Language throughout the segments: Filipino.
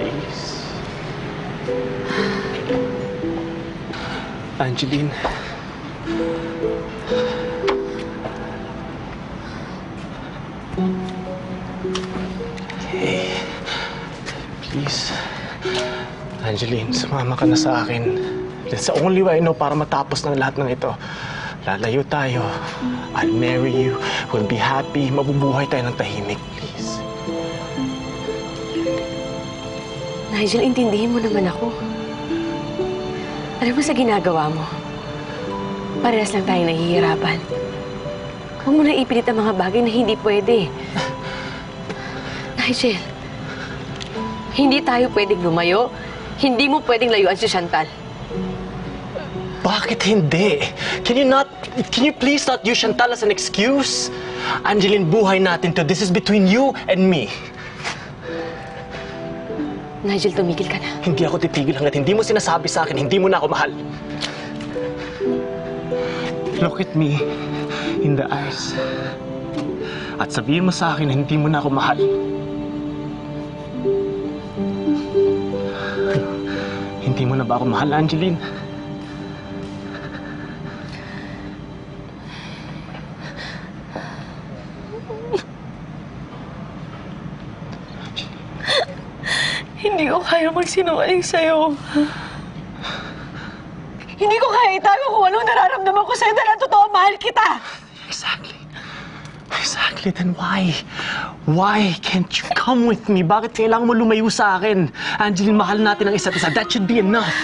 Please. Angeline. Hey. Please. Angeline, sumama ka na sa akin. That's the only way I know para matapos ng lahat ng ito. Lalayo tayo. I'll marry you. We'll be happy. Mabubuhay tayo ng tahimik. Please. Nigel, intindihin mo naman ako. Alam mo sa ginagawa mo, parehas lang tayo nahihirapan. Huwag mo na ipilit ang mga bagay na hindi pwede. Nigel, hindi tayo pwedeng lumayo. Hindi mo pwedeng layuan si Chantal. Bakit hindi? Can you not, can you please not use Chantal as an excuse? Angeline, buhay natin to. This is between you and me. Nigel, tumigil ka na. Hindi ako titigil hanggat hindi mo sinasabi sa akin, hindi mo na ako mahal. Look at me in the eyes. At sabihin mo sa akin, hindi mo na ako mahal. Hindi mo na ba ako mahal, Angeline? Hindi ko kaya magsinungaling sa'yo. Hindi ko kaya itago kung anong nararamdaman ko sa'yo dahil ang totoo, mahal kita. Exactly. Exactly. Then why? Why can't you come with me? Bakit kailangan mo lumayo sa akin? Angeline, mahal natin ang isa't isa. That should be enough.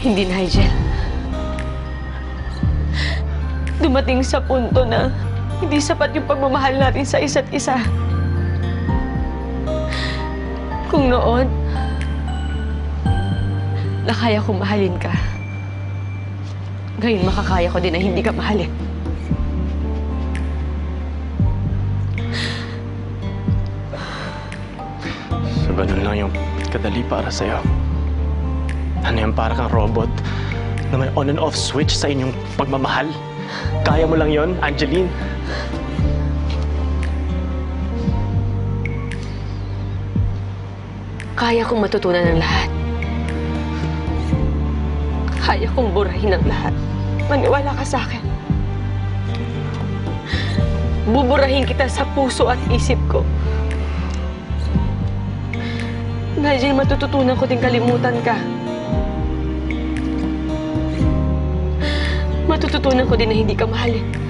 Hindi, Nigel. Dumating sa punto na hindi sapat yung pagmamahal natin sa isa't isa. Kung noon, nakaya kong mahalin ka. Ngayon makakaya ko din na hindi ka mahalin. So, ganun lang yung kadali para sa'yo. Ano yan, para kang robot na may on and off switch sa inyong pagmamahal? Kaya mo lang yon, Angeline? Kaya kong matutunan ng lahat. Kaya kong burahin ang lahat. Maniwala ka sa akin. Buburahin kita sa puso at isip ko. Nigel, matututunan ko din kalimutan ka. Matututunan ko din na hindi ka mahalin.